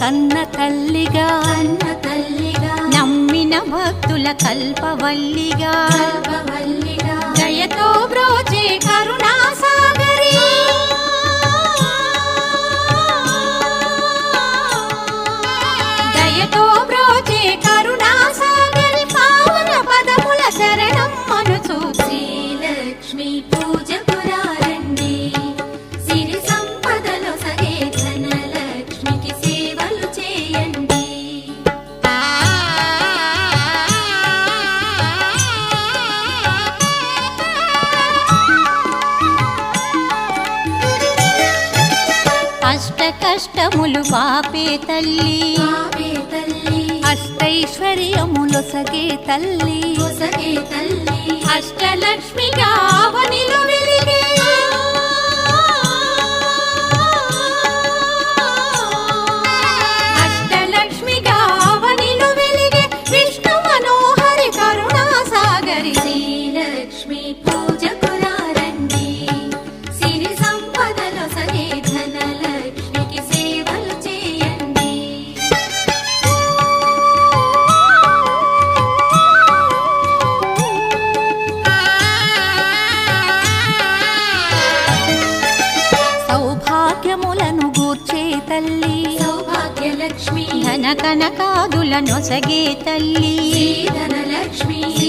కన్న తల్లిగా నమ్మిన భక్తుల కల్పవల్లిగా జయతో బ్రోజే కరు పాడు పాపే తల్లి. అష్టైశ్వర్యములొసగే తల్లి. అష్టలక్ష్మిగా నిలువే నొసగే తల్లి. లక్ష్మి.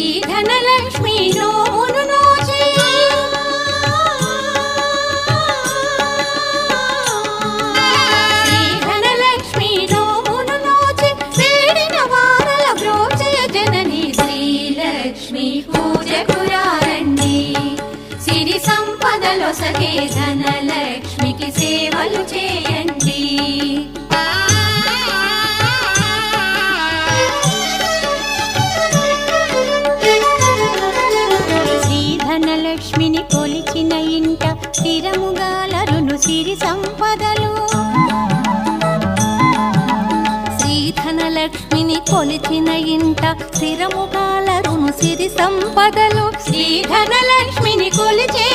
కొలిచిన ఇంట స్థిరముగాలరును సిరి సంపదలు. శ్రీధనలక్ష్మిని కొలిచే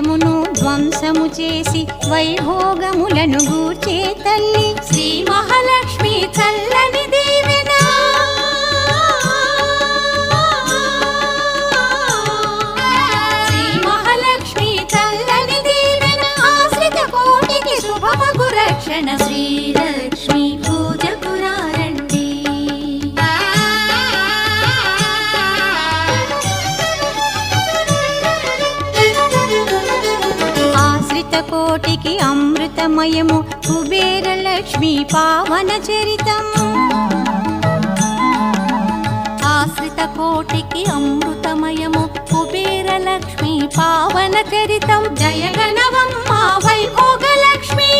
నిత్యమును ధ్వంసము చేసి వైభోగములను గూర్చే తల్లి శ్రీ మహాల అమృతమయము కుబేరలక్ష్మి పావన చరితం ఆశ్రిత కోటికి అమృతమయము కుబేరలక్ష్మి పావన చరితం. జయ గణవం మా వైభోగలక్ష్మి.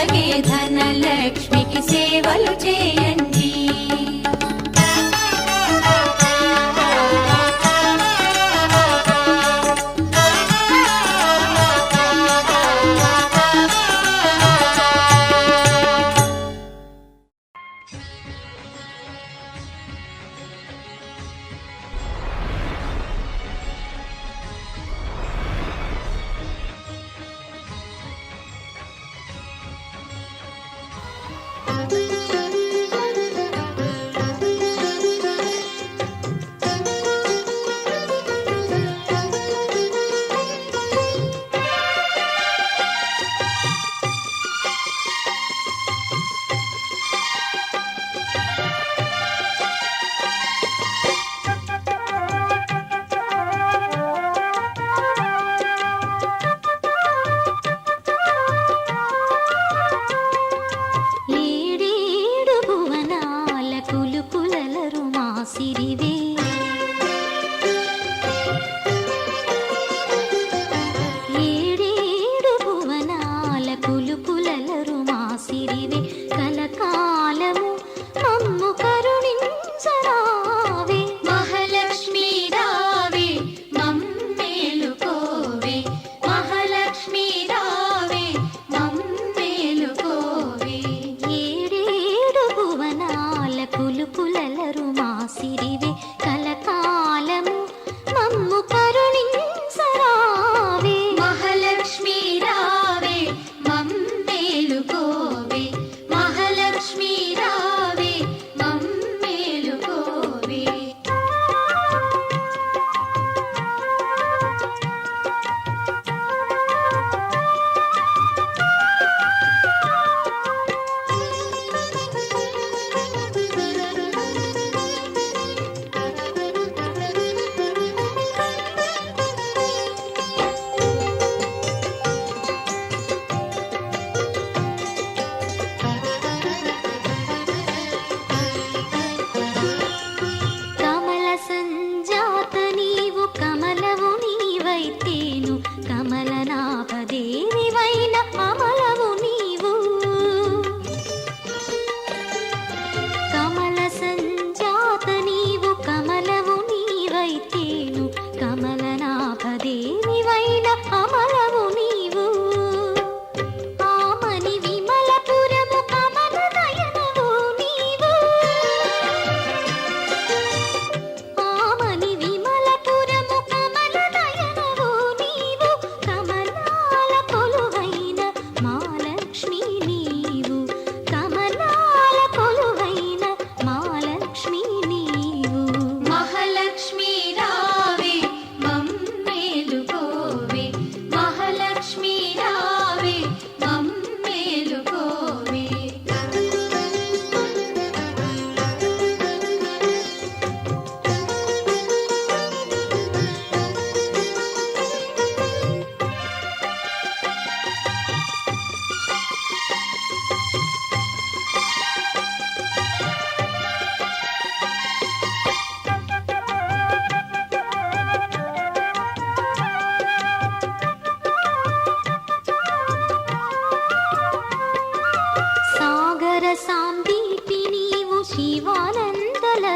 太美太。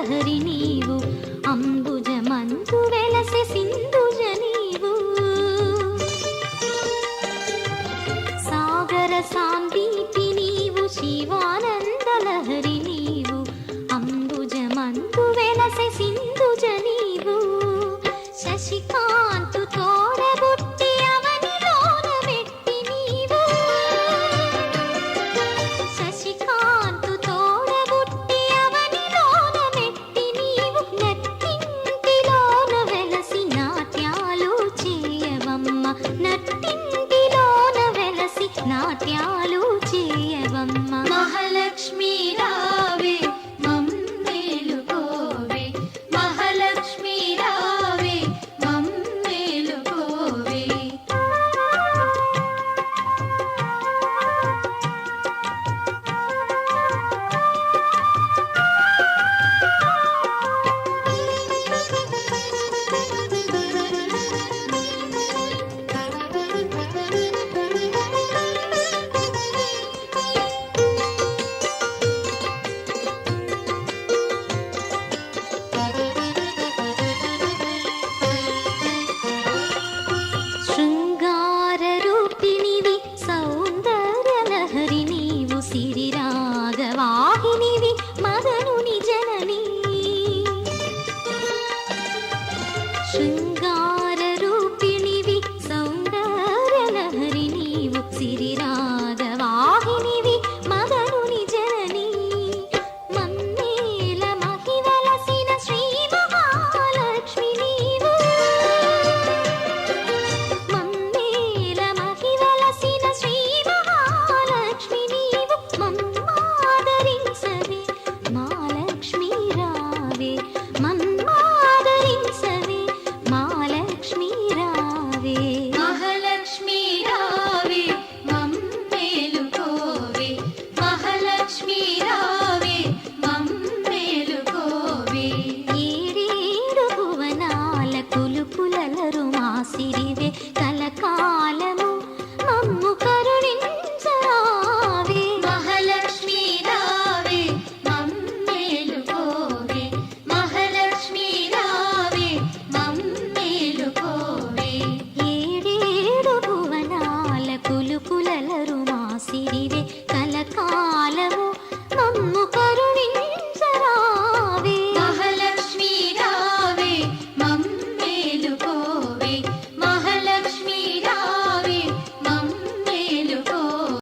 హరి నీవు అంబుజ మందు వెలసె సింధుజ